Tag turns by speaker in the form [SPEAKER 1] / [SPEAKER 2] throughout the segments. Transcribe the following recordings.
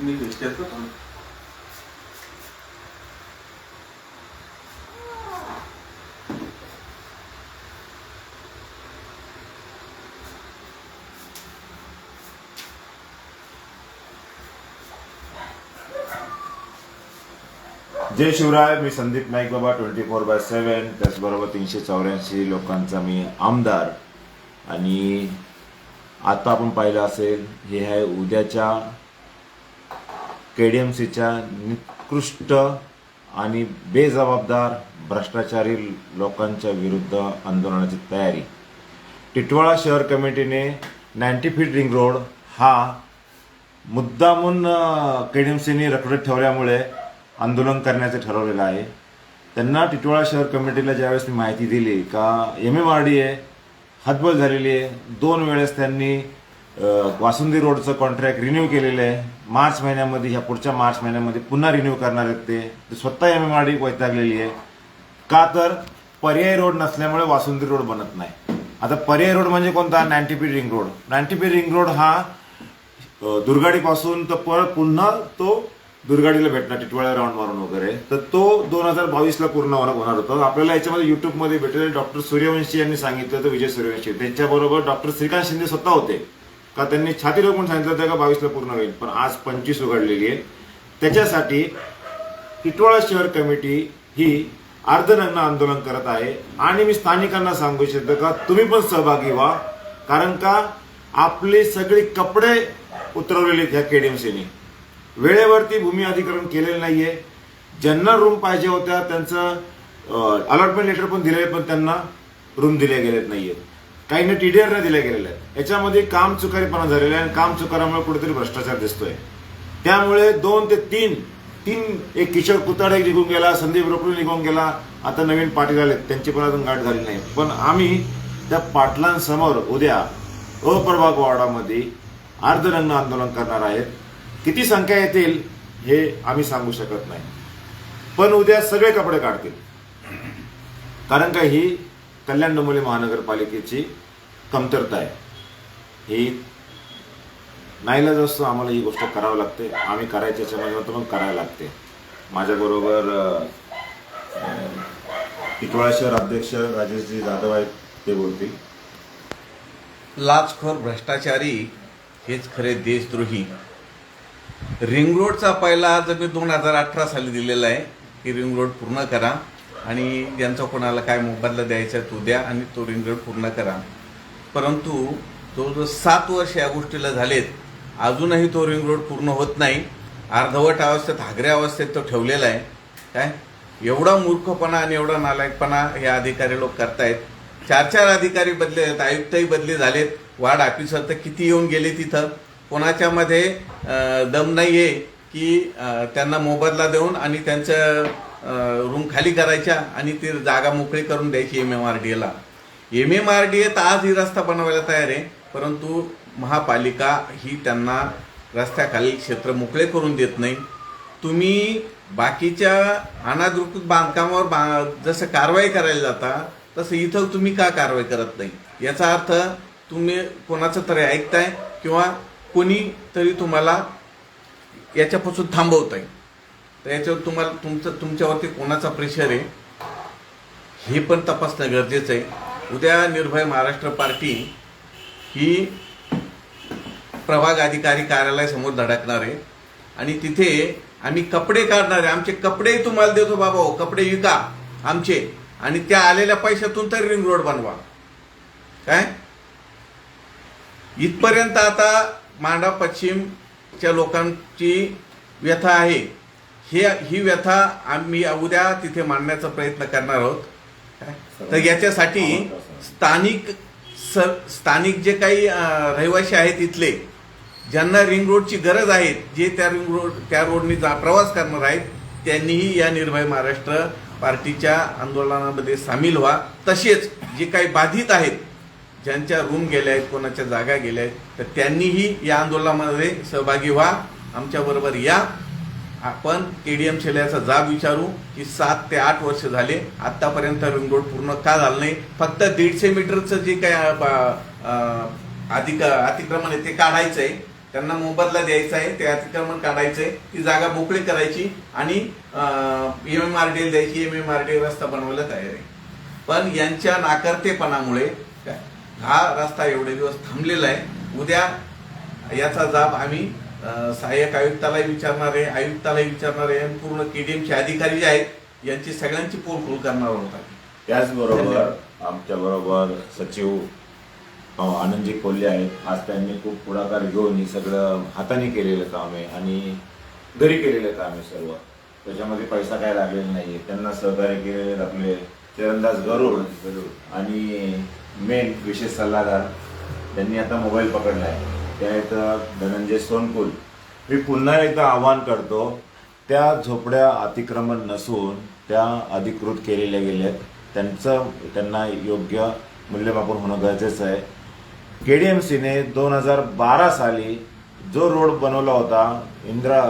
[SPEAKER 1] मी विचार
[SPEAKER 2] जय शिवराय मी संदीप नाईक बाबा twenty four by seven त्याचबरोबर तीनशे चौऱ्याऐंशी लोकांचा मी आमदार. आणि आता आपण पाहिलं असेल हे आहे उद्याच्या के डी एम सीच्या निकृष्ट आणि बेजबाबदार भ्रष्टाचारी लोकांच्या विरुद्ध आंदोलनाची तयारी. टिटवाळा शहर कमिटीने नाईन्टी फीट रिंग रोड हा मुद्दामून के डी एम सीने रखडत ठेवल्यामुळे आंदोलन करण्याचं ठरवलेलं आहे. त्यांना टिटवाळा शहर कमिटीला ज्यावेळेस मी माहिती दिली का M M R D A हतबल झालेली आहे. दोन वेळेस त्यांनी वासुंदी रोडचं कॉन्ट्रॅक्ट रिन्यू केलेलं आहे. मार्च महिन्यामध्ये ह्या पुढच्या मार्च महिन्यामध्ये पुन्हा रिन्यू करणार आहेत ते. स्वतः एम एम आर डी वैतागलेली आहे. का तर पर्यायी रोड नसल्यामुळे वासुंदी रोड बनत नाही. आता पर्यायी रोड म्हणजे कोणता? Ninety P ring road. Ninety P ring road हा दुर्गाडीपासून तर परत पुन्हा तो दुर्गाडीला भेटणार टिटवाळ्या राऊंड मारून वगैरे. तर तो दोन हजार बावीसला पूर्ण होणार होणार होता. आपल्याला याच्यामध्ये युट्यूबमध्ये भेटेल डॉक्टर सूर्यवंशी यांनी सांगितलं होतं विजय सूर्यवंशी. त्यांच्याबरोबर डॉक्टर श्रीकांत शिंदे स्वतः होते. का त्यांनी छाती रोखून सांगितलं होतं का बावीसला पूर्ण होईल. पण आज पंचवीस उघडलेली आहे. त्याच्यासाठी टिटवाळा शहर कमिटी ही अर्धनग्न आंदोलन करत आहे. आणि मी स्थानिकांना सांगू इच्छितो का तुम्ही पण सहभागी व्हा. कारण का आपले सगळे कपडे उतरवलेले आहेत ह्या केडीएमसीने वेळेवरती भूमी अधिग्रहण केलेलं नाहीये. ज्यांना रूम पाहिजे होत्या त्यांचं अलॉटमेंट लेटर पण दिले पण त्यांना रूम दिले गेलेत नाहीयेत काहींना टी डी नाही दिल्या गेलेल्या आहेत. याच्यामध्ये काम चुकारीपणा झालेला आहे आणि काम चुकारामुळे कुठेतरी भ्रष्टाचार दिसतोय. त्यामुळे दोन ते तीन तीन एक किशोर कुताडे निघून गेला संदीप रोकडे निघून गेला आता नवीन पाटील आले त्यांची पण अजून गाठ झाली नाही. पण आम्ही त्या पाटलांसमोर उद्या अप्रभाग वार्डामध्ये अर्धरंग आंदोलन करणार आहेत. किती संख्या येतील हे आम्ही सांगू शकत नाही. पण उद्या सगळे कपडे काढतील. कारण का ही कल्याण डोंबिवली महानगरपालिकेची कमतरता आहे. ही नाईलाज असतो आम्हाला ही गोष्ट करावं लागते. आम्ही करायच्या याच्यामध्ये मग करायला लागते. माझ्याबरोबर टिटवाळा शहर अध्यक्ष राजेशजी जाधव आहेत ते बोलतील.
[SPEAKER 3] लाचखोर भ्रष्टाचारी हेच खरे देशद्रोही. रिंग रोडचा पहिला अर्ज मी दोन हजार अठरा साली दिलेला आहे. की रिंग रोड पूर्ण करा. आणि ज्यांचा कोणाला काय मोबदला द्यायचा आहे तो द्या आणि तो रिंग रोड पूर्ण करा. परंतु तो जो सात वर्ष या गोष्टीला झालेत अजूनही तो रिंग रोड पूर्ण होत नाही. अर्धवट अवस्थेत हागऱ्या अवस्थेत तो ठेवलेला आहे. काय? एवढा मूर्खपणा आणि एवढा नालायकपणा हे अधिकारी लोक करतायत. चार चार अधिकारी बदले आहेत आयुक्तही बदले झालेत. वार्ड ऑफिसर तर किती येऊन गेले तिथं? कोणाच्यामध्ये दम नाही आहे की त्यांना मोबदला देऊन आणि त्यांचं रूम खाली करायच्या आणि ती जागा मोकळी करून द्यायची एम एम आर डी एला M M R D A तर आज ही रस्ता बनवायला तयार आहे परंतु महापालिका ही त्यांना रस्त्याखाली क्षेत्र मोकळे करून देत नाही. तुम्ही बाकीच्या अनाधिकृत बांधकामावर बा जसं कारवाई करायला जाता तसं इथं तुम्ही का कारवाई करत नाही? याचा अर्थ तुम्ही कोणाचं तरी ऐकताय किंवा कोणी तरी तुम्हाला याच्यापासून थांबवताय. तर याच्यावर तुम्हाला तुमचं तुमच्यावरती कोणाचा प्रेशर आहे हे पण तपासणं गरजेचं आहे. उद्या निर्भय महाराष्ट्र पार्टी ही प्रभाग अधिकारी कार्यालयासमोर धडकणार आहे. आणि तिथे आम्ही कपडे काढणार आहे. आमचे कपडेही तुम्हाला देतो बाबा हो. कपडे विका आमचे. आणि त्या आलेल्या पैशातून तर रिंग रोड बनवा. काय? इथपर्यंत आता मांडा पश्चिमच्या लोकांची व्यथा आहे. हे ही व्यथा आम्ही उद्या तिथे मांडण्याचा प्रयत्न करणार आहोत. तर याच्यासाठी स्थानिक स स्थानिक जे काही रहिवासी आहेत इथले ज्यांना रिंग रोडची गरज आहे जे त्या रिंग रोड त्या रोडनी जा प्रवास करणार आहेत त्यांनीही या निर्भय महाराष्ट्र पार्टीच्या आंदोलनामध्ये सामील व्हा. तसेच जे काही बाधित आहेत ज्यांच्या रूम गेल्या आहेत कोणाच्या जागा गेल्या आहेत तर त्यांनीही या आंदोलनामध्ये सहभागी व्हा. आमच्याबरोबर या. आपण के डी एम याचा जाब विचारू की सात ते आठ वर्ष झाले. आतापर्यंत रिंग रोड पूर्ण का झालं नाही? फक्त दीडशे मीटरचं जे काय अधिक अतिक्रमण आहे ते काढायचं आहे त्यांना मोबदला द्यायचा आहे ते अतिक्रमण आहे ती जागा मोकळी करायची आणि एम एम आर डी एल द्यायची. एम एम आर डी रस्ता बनवायला तयार आहे. पण यांच्या नाकर्तेपणामुळे हा रस्ता एवढे दिवस थांबलेला आहे. उद्या याचा जाब आम्ही सहाय्यक आयुक्तालाही विचारणार आहे आयुक्तालाही विचारणार आहे आणि पूर्ण केडीएमचे अधिकारी जे आहेत यांची सगळ्यांची पोलखोल करणार आहोत
[SPEAKER 2] त्याचबरोबर आमच्या बरोबर सचिव आनंदजी कोल्हे आहेत. आज त्यांनी खूप पुढाकार घेऊन हे सगळं हाताने केलेलं काम आहे आणि घरी केलेलं काम आहे सर्व. त्याच्यामध्ये पैसा काय लागलेला नाहीये. त्यांना सहकार्य केलेले आहेत आपले चरणदास गरुड आणि मेन विशेष सल्लागार त्यांनी आता मोबाईल पकडला आहे त्या आहेत धनंजय सोनकुल. मी पुन्हा एकदा आवाहन करतो त्या झोपड्या अतिक्रमण नसून त्या अधिकृत केलेल्या गेल्या आहेत त्यांचं त्यांना योग्य मूल्यमापन होणं गरजेचं आहे. के डी एम सीने दोन हजार बारा साली जो रोड बनवला होता इंदिरा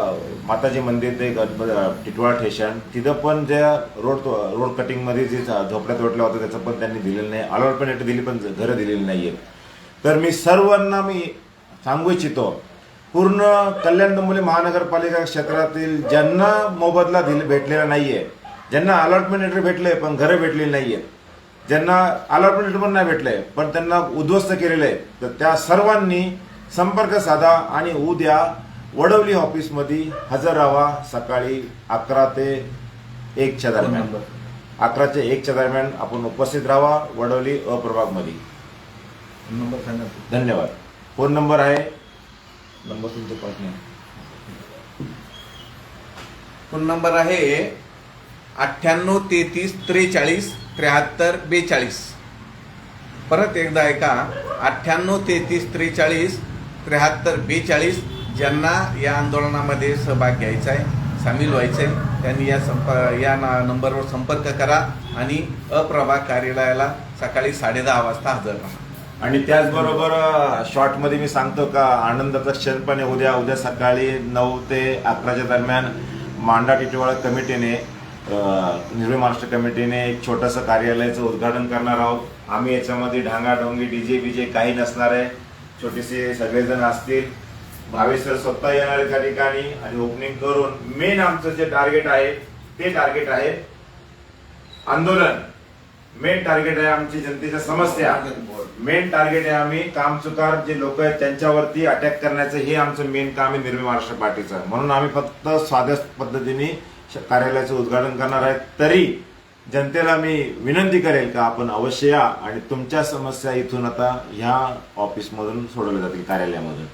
[SPEAKER 2] माताजी मंदिर ते गणप- टिटवाळा स्टेशन तिथं पण ज्या रोड रोड कटिंगमध्ये जे झोपड्या तोडल्या होत्या त्याचं पण त्यांनी दिलेलं नाही. अलॉटमेंट दिली पण घरं दिलेली नाही आहेत तर मी सर्वांना मी सांगू इच्छितो पूर्ण कल्याण डोंबिवली महानगरपालिका क्षेत्रातील ज्यांना मोबदला दिले भेटलेला नाही आहे ज्यांना अलॉटमेंट लेटर भेटले पण घरं भेटलेली नाही आहेत ज्यांना अलॉटमेंट लेटर पण नाही भेटले पण त्यांना उद्ध्वस्त केलेलं आहे तर त्या सर्वांनी संपर्क साधा आणि उद्या वडवली ऑफिसमध्ये हजर राहा सकाळी अकरा ते एकच्या दरम्यान. अकरा ते एकच्या दरम्यान आपण उपस्थित राहा वडवली अप्रभागमध्ये.
[SPEAKER 3] नंबर सांगा.
[SPEAKER 2] धन्यवाद. फोन नंबर आहे. नंबर तुमचे नाही
[SPEAKER 3] फोन नंबर आहे अठ्ठ्याण्णव तेहतीस त्रेचाळीस त्र्याहत्तर बेचाळीस. परत एकदा ऐका. अठ्ठ्याण्णव तेहतीस त्रेचाळीस त्र्याहत्तर बेचाळीस ज्यांना या आंदोलनामध्ये सहभाग घ्यायचा आहे सामील व्हायचं आहे त्यांनी या संप या नंबरवर संपर्क करा आणि अप्रभाग कार्यालयाला सकाळी साडेदहा वाजता हजर राहा.
[SPEAKER 2] आणि त्याचबरोबर शॉर्टमध्ये मी सांगतो का आनंदाचा क्षण पण उद्या उद्या सकाळी नऊ ते अकराच्या दरम्यान मांडा टिटवाळा कमिटीने अं, निर्भय महाराष्ट्र कमिटीने एक छोटंसं कार्यालयाचं उद्घाटन करणार आहोत. आम्ही याच्यामध्ये ढांगाडोंगी डीजे बीजे काही नसणार आहे. छोटेसे सगळेजण असतील. भावेश सर स्वतः येणार त्या ठिकाणी आणि ओपनिंग करून मेन आमचं जे टार्गेट आहे ते टार्गेट आहे आंदोलन. मेन टार्गेट आहे आमची जनतेच्या समस्या. मेन टार्गेट आहे आम्ही कामचुकार जे लोक आहेत त्यांच्यावरती अटॅक करण्याचं हे आमचं मेन काम आहे निर्भय महाराष्ट्र पार्टीचं. म्हणून आम्ही फक्त साध्या पद्धतीने श- कार्यालयाचं उद्घाटन करणार आहे. तरी जनतेला मी विनंती करेल का आपण अवश्य या आणि तुमच्या समस्या इथून आता ह्या ऑफिसमधून सोडवल्या जातील कार्यालयामधून.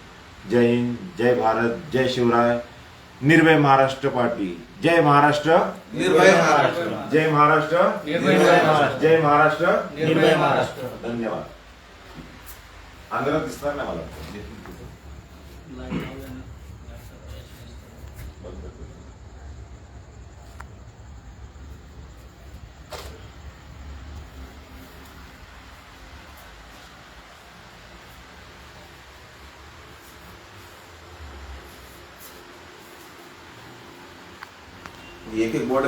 [SPEAKER 2] जय हिंद जय भारत जय शिवराय. निर्भय महाराष्ट्र पार्टी. जय महाराष्ट्र.
[SPEAKER 3] निर्भय महाराष्ट्र.
[SPEAKER 2] जय महाराष्ट्र.
[SPEAKER 4] निर्भय महाराष्ट्र.
[SPEAKER 2] जय महाराष्ट्र.
[SPEAKER 4] निर्भय महाराष्ट्र.
[SPEAKER 2] धन्यवाद. आंध्रात दिसणार नाही मला.
[SPEAKER 1] एक एक बोर्ड